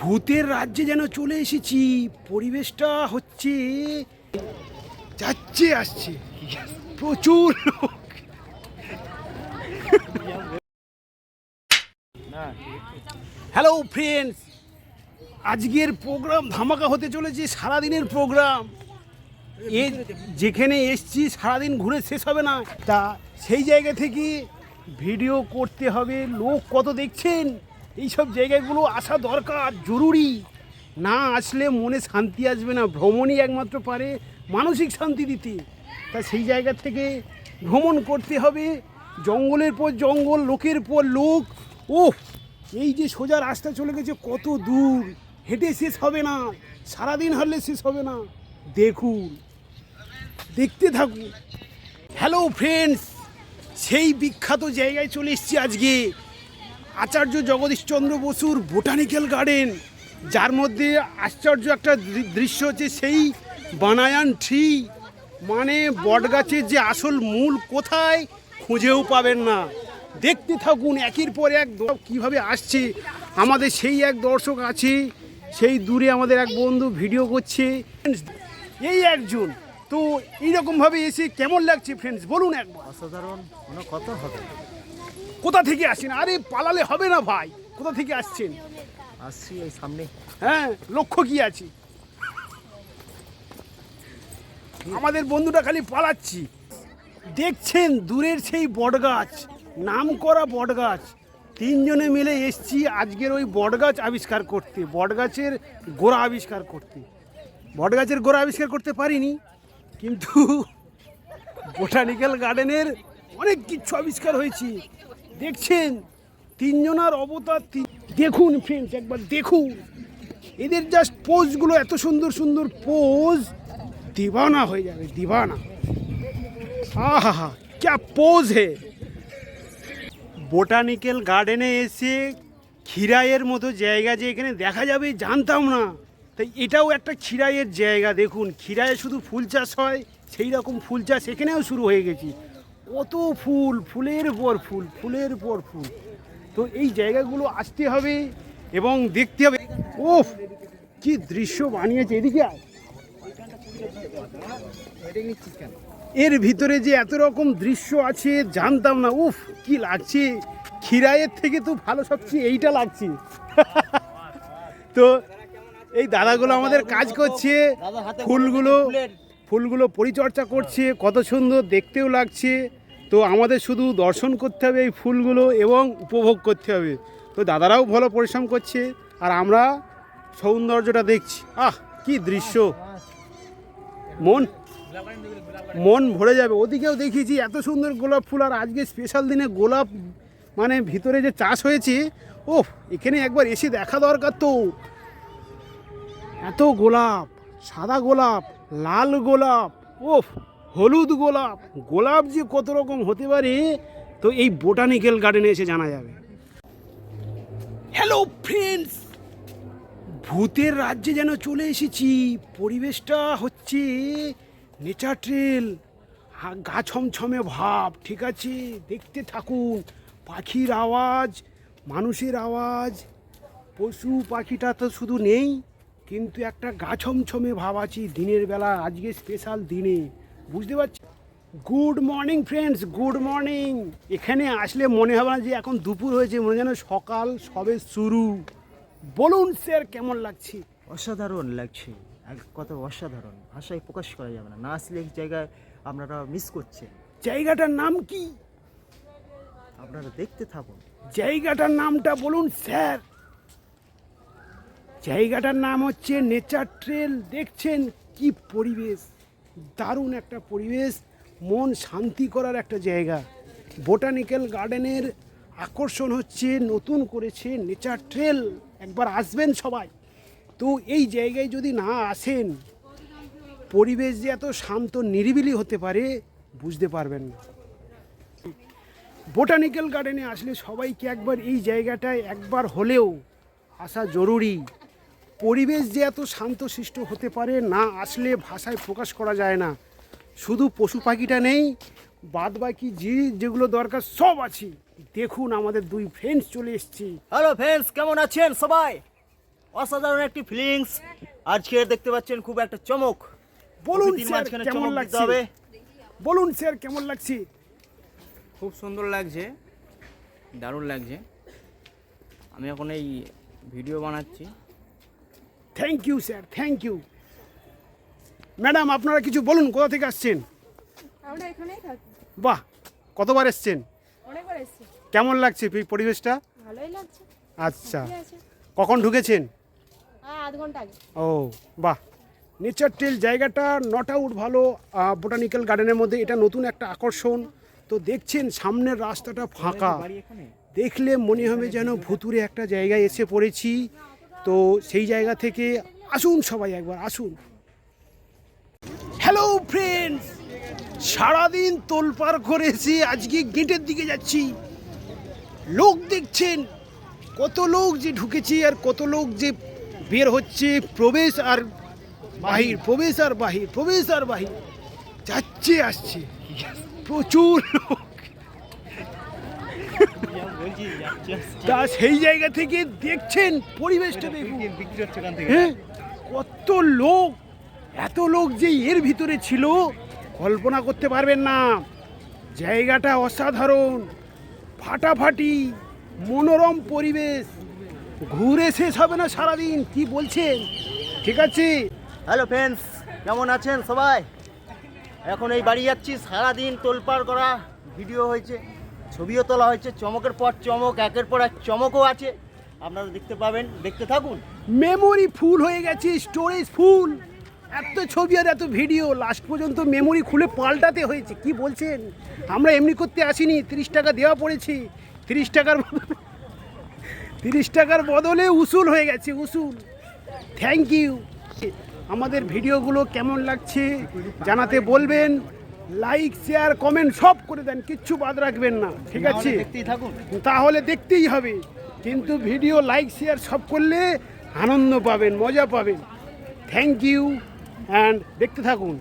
ভূতের রাজ্যে যেন চলে এসেছি। পরিবেশটা হচ্ছে যাচ্ছে আসছে। প্রচুর লোক। হ্যালো ফ্রেন্ডস আজকের প্রোগ্রাম ধামাকা হতে চলেছে সারাদিনের প্রোগ্রাম এ যেখানে এসছি সারাদিন ঘুরে শেষ হবে না। তা সেই জায়গা থেকে ভিডিও করতে হবে। লোক কত দেখছেন? এইসব জায়গাগুলো আসা দরকার, জরুরি। না আসলে মনে শান্তি আসবে না, ভ্রমণই একমাত্র পারে মানসিক শান্তি দিতে। তা সেই জায়গা থেকে ভ্রমণ করতে হবে। জঙ্গলের পর জঙ্গল, লোকের পর লোক। ও এই যে সোজা রাস্তা চলে গেছে, কত দূর। হেঁটে শেষ হবে না, সারাদিন হারলে শেষ হবে না। দেখুন, দেখতে থাকুন। হ্যালো ফ্রেন্ডস সেই বিখ্যাত জায়গায় চলে এসেছি আজকে। আচার্য জগদীশচন্দ্র বসুর বোটানিক্যাল গার্ডেন, যার মধ্যে আশ্চর্য একটা দৃশ্য হচ্ছে সেই বানায়ান ট্রি মানে বটগাছের যে আসল মূল কোথায় খুঁজেও পাবেন না। দেখতে থাকুন, একের পর এক কীভাবে আসছে। আমাদের সেই এক দর্শক আছে, সেই দূরে আমাদের এক বন্ধু ভিডিও করছে। এই একজন। তো এইরকমভাবে এসে কেমন লাগছে ফ্রেন্ডস বলুন একবার। অসাধারণ কথা হবে কোথা থেকে আসেন আরে পালালে হবে না ভাই। কোথা থেকে আসছেন? আসছি এই সামনে। হ্যাঁ লক্ষ্য কি আছে? আমাদের বন্ধুটা খালি পালাচ্ছি। দেখছেন দূরের সেই বটগাছ নাম করা বটগাছ। তিনজনে মিলে এসছি আজকের ওই বটগাছ আবিষ্কার করতে বটগাছের গোড়া আবিষ্কার করতে। বটগাছের গোড়া আবিষ্কার করতে পারিনি কিন্তু বোটানিক্যাল গার্ডেনের অনেক কিছু আবিষ্কার হয়েছে। দেখছেন? তিনজনার অবতার দেখুন ফ্রেন্ডস একবার দেখুন। এদের জাস্ট পোজগুলো এত সুন্দর সুন্দর পোজ দিবানা হয়ে যাবে, দিবানা। আহা হা ক্যা পোজ হে। বোটানিক্যাল গার্ডেনে এসে খিরাইয়ের মতো জায়গা যে এখানে দেখা যাবে, জানতাম না। তাই এটাও একটা খিরাইয়ের জায়গা, দেখুন। খিরাইয়ে শুধু ফুল চাষ হয়, সেই রকম ফুল চাষ এখানেও শুরু হয়ে গেছে। কত ফুল ফুলের পর ফুল ফুলের পর ফুল। তো এই জায়গাগুলো আসতে হবে এবং দেখতে হবে। ওফ কি দৃশ্য বানিয়েছে এদিকে। এর ভিতরে যে এত রকম দৃশ্য আছে জানতাম না। উফ কি লাগছে? খিরাইয়ের থেকে তো ভালো সবচেয়ে এইটা লাগছে। তো এই দাদাগুলো আমাদের কাজ করছে। ফুলগুলো ফুলগুলো পরিচর্যা করছে। কত সুন্দর দেখতেও লাগছে। তো আমাদের শুধু দর্শন করতে হবে এই ফুলগুলো এবং উপভোগ করতে হবে। তো দাদারাও ভালো পরিশ্রম করছে আর আমরা সৌন্দর্যটা দেখছি। আহ, কি দৃশ্য। মন মন ভরে যাবে। ওদিকেও দেখিয়েছি এত সুন্দর গোলাপ ফুল আর আজকে স্পেশাল দিনে গোলাপ মানে ভিতরে যে চাষ হয়েছে ও এখানে একবার এসে দেখা দরকার তো। এত গোলাপ, সাদা গোলাপ, লাল গোলাপ ও হলুদ গোলাপ। গোলাপ যে কত রকম হতে পারে, তো এই বোটানিক্যাল গার্ডেনে এসে জানা যাবে। হ্যালো ফ্রেন্ডস ভূতের রাজ্যে যেন চলে এসেছি। পরিবেশটা হচ্ছে নেচার ট্রেল গা ছমছমে ভাব, ঠিক আছে? দেখতে থাকুন। পাখির আওয়াজ, মানুষের আওয়াজ। পশু পাখিটা তো শুধু নেই, কিন্তু একটা গা ছমছমে ভাব আছে দিনের বেলা, আজকে স্পেশাল দিনে। বুঝতে পারছি? Good morning friends good morning এখানে আসলে মনে হবে না যে এখন দুপুর হয়েছে মনে যেন সকাল সবে শুরু। বলুন স্যার কেমন লাগছে? অসাধারণ লাগছে। এক কথা অসাধারণ। ভাষায় প্রকাশ করা যাবে না। না আসলে এই জায়গায় আপনারা মিস করছেন। জায়গাটার নাম কি? আপনারা দেখতে থাকুন। জায়গাটার নামটা বলুন স্যার জায়গাটার নাম হচ্ছে নেচার ট্রেল। দেখছেন কি পরিবেশ? দারুণ একটা পরিবেশ, মন শান্তি করার একটা জায়গা। বোটানিক্যাল গার্ডেনের আকর্ষণ হচ্ছে, নতুন করেছে নেচার ট্রেল। একবার আসবেন সবাই। তো এই জায়গায় যদি না আসেন, পরিবেশ যে এত শান্ত, নিরিবিলি হতে পারে, বুঝতে পারবেন না। বোটানিক্যাল গার্ডেনে আসলে সবাইকে একবার এই জায়গাটায় একবার হলেও আসা জরুরি। পরিবেশ যে এত শান্তশিষ্ট হতে পারে না আসলে ভাষায় প্রকাশ করা যায় না। শুধু পশু পাখিটা নেই বাদ বাকি যে যেগুলো দরকার সব আছে। দেখুন আমাদের দুই ফ্রেন্ডস চলে এসছি। হ্যালো ফ্রেন্ডস কেমন আছেন সবাই? অসাধারণ একটি ফিলিংস আজকে দেখতে পাচ্ছেন খুব একটা চমক। বলুন স্যার কেমন লাগছে? বলুন স্যার কেমন লাগছে? খুব সুন্দর লাগছে। দারুণ লাগছে। আমি এখন এই ভিডিও বানাচ্ছি। Thank you sir thank you madam আপনারা কিছু বলুন কোথা থেকে আসছেন? আমরা এখানেই থাকি। বাহ কতবার এসছেন? অনেকবার এসেছি। কেমন লাগছে এই পরিবেশটা? ভালোই লাগছে। আচ্ছা। কখন ঢুকেছেন? আধ ঘণ্টা আগে। ও বাহ। নেচার টেল জায়গাটা নট আউট ভালো বোটানিক্যাল গার্ডেনের মধ্যে। এটা নতুন একটা আকর্ষণ। তো দেখছেন সামনের রাস্তাটা ফাঁকা। দেখলে মনে হবে যেন ভুতুরে একটা জায়গায় এসে পড়েছি। তো সেই জায়গা থেকে আসুন সবাই একবার, আসুন। হ্যালো ফ্রেন্ডস সারাদিন তোলপার করেছি, আজকে গেটের দিকে যাচ্ছি। লোক দেখছেন, কত লোক যে ঢুকেছে আর কত লোক যে বের হচ্ছে, প্রবেশ আর বাহির, প্রবেশ আর বাহির, প্রবেশ আর বাহির। যাচ্ছে, আসছে। প্রচুর লোক। তা সেই জায়গা থেকে দেখছেন পরিবেশটা দেখুন। বিক্রি হচ্ছে এখান হ্যাঁ? কত লোক এত লোক যে এর ভিতরে ছিল কল্পনা করতে পারবেন না। জায়গাটা অসাধারণ ফাটাফাটি মনোরম পরিবেশ। ঘুরে শেষ হবে না সারাদিন কি বলছেন? ঠিক আছে? হ্যালো ফ্রেন্ডস কেমন আছেন সবাই? এখন এই বাড়ি যাচ্ছি সারাদিন তোলপাড় করা ভিডিও হয়েছে। ছবিও তোলা হয়েছে, চমকের পর চমক, একের পর এক চমকও আছে। আপনারা দেখতে পাবেন, দেখতে থাকুন। মেমোরি ফুল হয়ে গেছে, স্টোরেজ ফুল। এত ছবি আর এত ভিডিও, লাস্ট পর্যন্ত মেমোরি খুলে পাল্টাতে হয়েছে, কি বলছেন? আমরা এমনি করতে আসিনি, তিরিশ টাকা দেওয়া পড়েছি। তিরিশ টাকার তিরিশ টাকার বদলে উসুল হয়ে গেছে, উসুল। থ্যাংক ইউ আমাদের ভিডিওগুলো কেমন লাগছে জানাতে বলবেন। লাইক শেয়ার কমেন্ট সব করে দেন কিচ্ছু বাদ রাখবেন না। ঠিক আছে? তাহলে দেখতেই থাকুন। তাহলে দেখতেই হবে। কিন্তু ভিডিও লাইক শেয়ার সব করলে আনন্দ পাবেন মজা পাবেন। থ্যাংক ইউ অ্যান্ড দেখতে থাকুন।